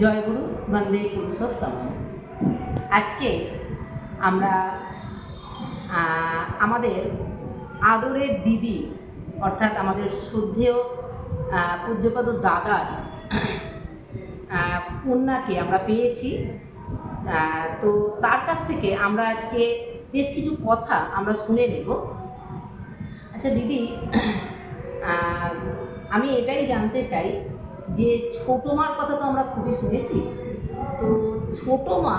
জয়গুরু বন্দে পুরুষোত্তম। আজকে আমরা আমাদের আদরের দিদি, অর্থাৎ আমাদের শ্রদ্ধেয় পূজ্যপদ দাদার কন্যাকে আমরা পেয়েছি। তো তার কাছ থেকে আমরা আজকে বেশ কিছু কথা আমরা শুনে নেব। আচ্ছা দিদি আমি এটাই জানতে চাই যে ছোটো মার কথা তো আমরা খুবই শুনেছি, তো ছোটো মা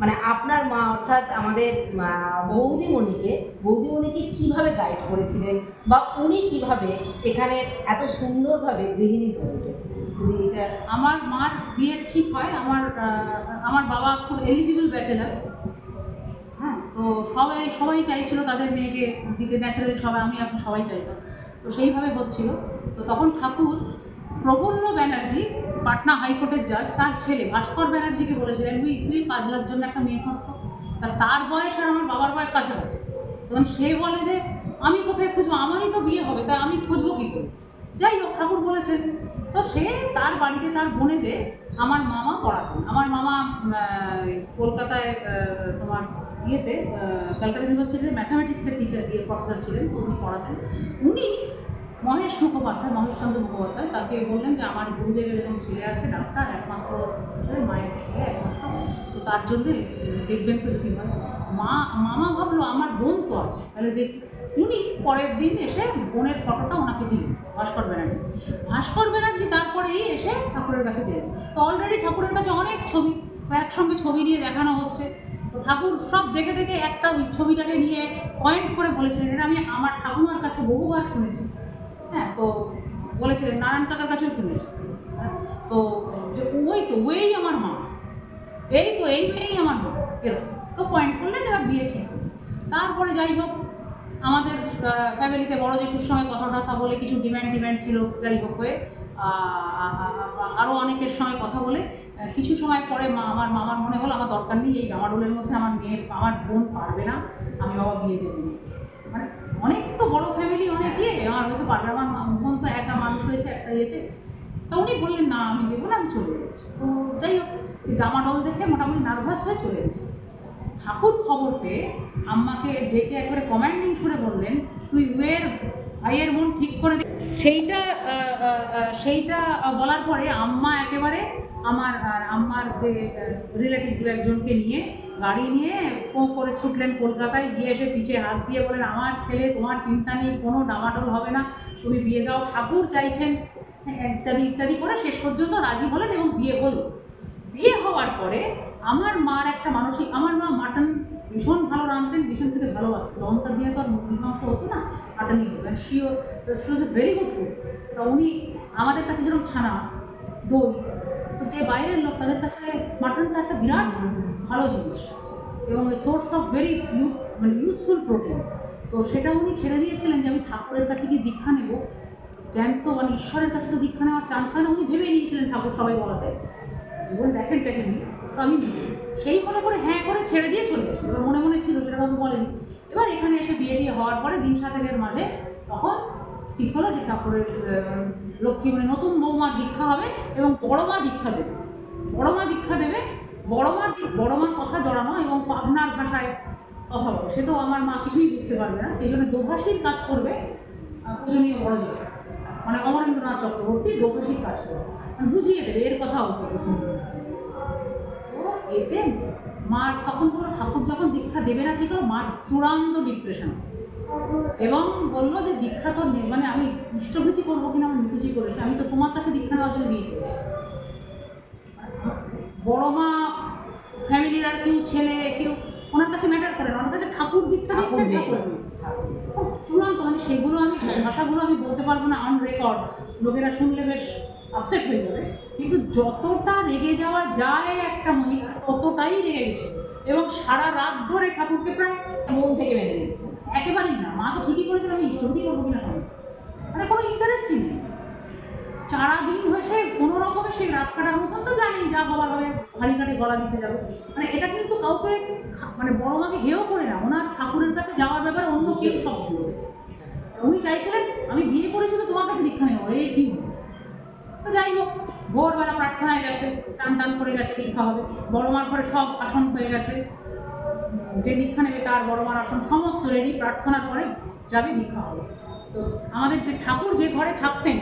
মানে আপনার মা অর্থাৎ আমাদের বৌদিমণিকে বৌদিমণিকে কীভাবে গাইড করেছিলেন বা উনি কীভাবে এখানে এত সুন্দরভাবে গৃহিণী হয়ে উঠেছিলেন আমার মার বিয়ে ঠিক হয়, আমার আমার বাবা খুব এলিজিবল ব্যাচেলার হ্যাঁ তো সবাই সবাই চাইছিল তাদের মেয়েকে দিতে ন্যাচারালি সবাই, আমি আপনি সবাই চাইতাম। তো সেইভাবে হচ্ছিল। তো তখন ঠাকুর প্রফুল্ল ব্যানার্জি, পাটনা হাইকোর্টের জাজ তার ছেলে, ভাস্কর ব্যানার্জিকে বলেছিলেন তুই তুই কাজলার জন্য একটা মেয়ে খুঁজছ? তা তার বয়স আর আমার বাবার বয়স কাছাকাছি। তখন সে বলে যে, আমি কোথায় খুঁজবো? আমারই তো বিয়ে হবে, তা আমি খুঁজবো কী করে? যাই হোক, ঠাকুর বলেছেন। তো সে তার বাড়িতে তার বোনেদের আমার মামা পড়াতেন। আমার মামা কলকাতায় তোমার ইয়েতে ক্যালকাটা ইউনিভার্সিটিতে ম্যাথামেটিক্সের টিচার দিয়ে প্রফেসর ছিলেন, তো উনি পড়াতেন। উনি মহেশ মুখোপাধ্যায়, মহেশচন্দ্র মুখোপাধ্যায়, তাকে বললেন যে আমার গুরুদেবের এরকম ছেলে আছে, ডাক্তার, একমাত্র মায়ের ছেলে, একমাত্র। তো তার জন্যে দেখবেন তো যদি হয়, মা, মামা ভাবলো আমার বোন তো আছে, তাহলে দেখ, উনি পরের দিন এসে বোনের ফটোটা ওনাকে দিলেন, ভাস্কর ব্যানার্জি। ভাস্কর ব্যানার্জি তারপরেই এসে ঠাকুরের কাছে দিলেন তো অলরেডি ঠাকুরের কাছে অনেক ছবি একসঙ্গে ছবি নিয়ে দেখানো হচ্ছে। ঠাকুর সব দেখে দেখে একটা ওই ছবিটাকে নিয়ে পয়েন্ট করে বলেছিলেন, এটা আমি আমার ঠাকুমার কাছে বহুবার শুনেছি। হ্যাঁ তো বলেছিলেন নারায়ণ কাকার কাছেও শুনেছি। হ্যাঁ, তো যে ওই তো ওই আমার মা। এই তো এই মেয়েই আমার মা। এরকম। তো পয়েন্ট করলেন এবার বিয়ে ঠিক। তারপরে যাই হোক আমাদের ফ্যামিলিতে বড় জেঠুর সঙ্গে কথা টথা বলে কিছু ডিম্যান্ড ডিম্যান্ড ছিল যাই হোক হয়ে আরও অনেকের সঙ্গে কথা বলে কিছু সময় পরে মা আমার মামার মনে হলো আমার দরকার নেই এই ডামাডোলের মধ্যে আমার মেয়ে আমার বোন পারবে না আমি বাবা বিয়ে দেবো। মানে অনেক তো হয়তো পারবে আমার মা- বোন তো একা মানুষ হয়েছে একটা ইয়েতে। তা উনি বললেন, না, আমি দেবো না, আমি চলে যাচ্ছি। তো যাই হোক ডামাডোল দেখে মোটামুটি নার্ভাস হয়ে চলে গেছি ঠাকুর খবর পেয়ে আম্মাকে ডেকে একবারে কমান্ডিং সুরে বললেন, তুই ওয়ের ভাইয়ের মন ঠিক করে। সেইটা সেইটা বলার পরে আম্মা একেবারে আমার আর আম্মার যে রিলেটিভ দু একজনকে নিয়ে গাড়ি নিয়ে পো করে ছুটলেন কলকাতায়, গিয়ে এসে পিঠে হাত দিয়ে বলেন আমার ছেলে, তোমার চিন্তা নেই, কোনো ডামাডোল হবে না। তুমি বিয়ে দাও। ঠাকুর চাইছেন ইত্যাদি ইত্যাদি করে শেষ পর্যন্ত রাজি হলেন এবং বিয়ে হলো। বিয়ে হওয়ার পরে আমার মার একটা মানসিক, আমার মা মাটন ভীষণ ভালো রাঁধতেন, ভীষণ খেতে ভালোবাসতেন লঙ্কা দিয়ে তো আর মুরগির মাংস হতো না মাটনই হতো শিও she a very good cook তা উনি আমাদের কাছে যেরকম ছানা, দই, তো যে বাইরের লোক তাদের কাছে মাটনটা একটা বিরাট ভালো জিনিস। এবং সোর্স অফ ভেরি মানে ইউজফুল প্রোটিন তো সেটা উনি ছেড়ে দিয়েছিলেন যে আমি ঠাকুরের কাছে গিয়ে দীক্ষা নেব? জ্যান্ত মানে ঈশ্বরের কাছে তো দীক্ষা নেওয়ার চান্স হয় না। উনি ভেবে নিয়েছিলেন ঠাকুর সবাই বলাতে জীবন দেখেন দেখেননি তো আমি। সেই মনে করে হ্যাঁ করে ছেড়ে দিয়ে চলে গেছি। এবার মনে মনে ছিল, সেটা কাউকে বলেনি। এবার এখানে এসে বিয়ে টিয়ে হওয়ার পরে দিন সাতেকের মাঝে তখন ঠিক হলো যে ঠাকুরের লক্ষ্মী মানে নতুন বৌমার দীক্ষা হবে এবং বড় মা দীক্ষা দেবে। বড় মা দীক্ষা দেবে বড় মার দি- বড় মার কথা জড়ানো এবং পাবনার ভাষায় কথা বলো। সে তো আমার মা কিছুই বুঝতে পারবে না। এই জন্য দোভাষীর কাজ করবে পূজনীয় বড় জেঠা মানে অমরেন্দ্রনাথ চক্রবর্তী দোভাষীর কাজ করবে। মানে বুঝিয়ে দেবে, এর কথা দেবে। এতে মার তখন কোনো ঠাকুর যখন দীক্ষা দেবে না হলো মার চূড়ান্ত ডিপ্রেশন এবং বলল যে দীক্ষা তো মানে আমি ইষ্টভৃতি করব কিনা আমার নিকুচি করেছি? আমি তো তোমার কাছে দীক্ষা নেওয়ার জন্য বিয়ে করেছি। বড় মা আর কেউ ছেলে কেউ ওনার কাছে ম্যাটার করে না ওনার কাছে ঠাকুর দীক্ষা দিচ্ছেন চূড়ান্ত মানে সেগুলো আমি ভাষাগুলো আমি বলতে পারব না অন রেকর্ড লোকেরা শুনলে বেশ আপসেট হয়ে যাবে। কিন্তু যতটা রেগে যাওয়া যায় একটা মহিলা ততটাই রেগে গেছে। এবং সারা রাত ধরে ঠাকুরকে প্রায় মন থেকে মেনে নিচ্ছেন একেবারেই না। মা তো ঠিকই করেছিল আমি ইষ্টভূতি করব কিনা মানে কোনো ইন্টারেস্টই নেই। সারাদিন হয়েছে, কোনো রকমে সেই রাত কাটার মতন তো জানি যা হবার হবে, হাড়ি কাটে গলা দিতে যাবে। মানে এটা কিন্তু কাউকে মানে বড় মাকে হেও করে না, ওনার ঠাকুরের কাছে যাওয়ার ব্যাপারে অন্য কেউ সব শুনবে উনি চাইছিলেন, আমি বিয়ে করেছি তো তোমার কাছে দীক্ষা নেব। এই কি তো যাই হোক, ভোরবেলা প্রার্থনায় গেছে, টান টান করে গেছে, দীক্ষা হবে। বড় মার ঘরে সব আসন হয়ে গেছে। যে দীক্ষা নেবে তার বড় মার আসন সমস্ত রেডি প্রার্থনার পরে যাবে দীক্ষা হবে। তো আমাদের যে ঠাকুর যে ঘরে থাকতেন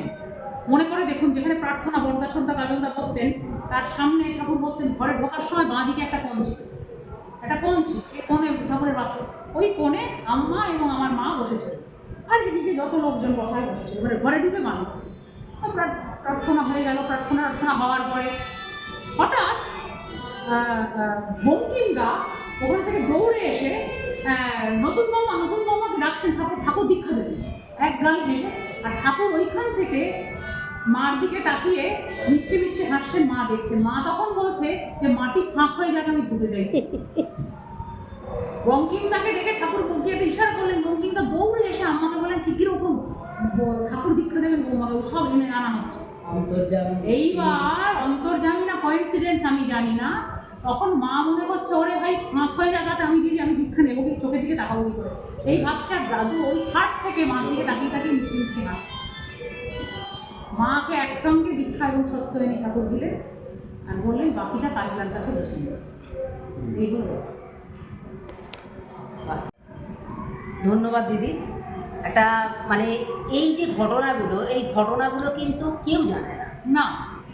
মনে করে দেখুন, যেখানে প্রার্থনা বর্দা ছোটদা কাজলদা বসতেন, তার সামনে ঠাকুর বসতেন, ঘরে ঢোকার সময় বাঁ দিকে একটা কোণ ছিল। একটা কোণ ছিল সেই কোণে ঠাকুরের বাক্য। ওই কোণে আম্মা এবং আমার মা বসেছিল। আর এদিকে যত লোকজন বসায় বসেছিল মানে ঘরে ঢুকে মানুষ প্রার্থনা হয়ে গেল। প্রার্থনা প্রার্থনা হওয়ার পরে হঠাৎ বঙ্কিম দা ওখান থেকে দৌড়ে এসে নতুন বৌমা নতুন বৌমাকে ডাকছেন ঠাকুর ঠাকুর দীক্ষা দেবেন। এক গাল হেসে, আর ঠাকুর ওইখান থেকে মার দিকে তাকিয়ে মিচকে মিচকে হাসছে মা দেখছে। মা তখন বলছে যে মাটি ফাঁক হয়ে যাবে আমি ঢুকে যাই। বঙ্কিমদাকে ডেকে ঠাকুর একটা ইশারা করলেন। বঙ্কিমদা দৌড়ে এসে আম্মাকে বলেন ঠিক কীরকম ঠাকুর দীক্ষা দেবেন বৌমাকে সব এনে আনা হচ্ছে। এইবার অন্তর্জামী না কোইন্সিডেন্স আমি জানি না। তখন মা মনে করছে ওরে ভাই ফাঁক হয়ে যাবে আমি দিদি আমি দীক্ষা নেব। কি চোখের দিকে তাকাবো কি করে? এই ভাবছে আর দাদু ওই খাট থেকে মার দিকে তাকিয়ে তাকিয়ে মিষ্টি মিষ্টি হাসছে। মাকে একসঙ্গে দীক্ষা এবং সুস্থ হয়ে ঠাকুর দিলেন আর বললেন বাকিটা কাজলার কাছে বসে। এইগুলো ধন্যবাদ দিদি। একটা মানে এই যে ঘটনাগুলো এই ঘটনাগুলো কিন্তু কেউ জানে না। না।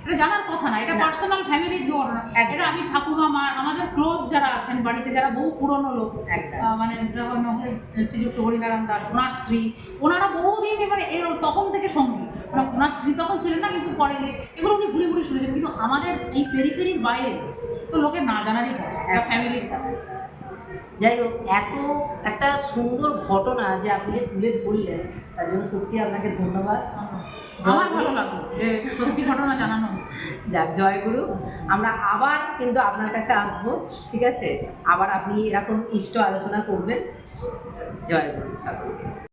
এটা জানার কথা না এটা পার্সোনাল ফ্যামিলির ঘটনা। এটা আমি ঠাকুমা মা আমাদের ক্লোজ যারা আছেন বাড়িতে যারা বহু পুরনো লোক মানে শ্রীযুক্ত হরিনারায়ণ দাস ওনার স্ত্রী ওনারা বহুদিন এবারে এর তখন থেকে সঙ্গী। মানে ওনার স্ত্রী তখন ছিলেন না কিন্তু পরে এগুলো উনি ঘুরে ঘুরে শুনেছেন। কিন্তু আমাদের এই পেরিফেরির বাইরে তো লোকের না জানারই ফ্যামিলির যাই হোক এত একটা সুন্দর ঘটনা যে আপনি যে তুলে ধরলেন তার জন্য সত্যি আপনাকে ধন্যবাদ। আমার ভালো লাগল যে সত্যি ঘটনা জানানো যাক জয়গুরু আমরা আবার কিন্তু আপনার কাছে আসব, ঠিক আছে? আবার আপনি এরকম ইষ্ট আলোচনা করবেন। জয়গুরু সকলকে।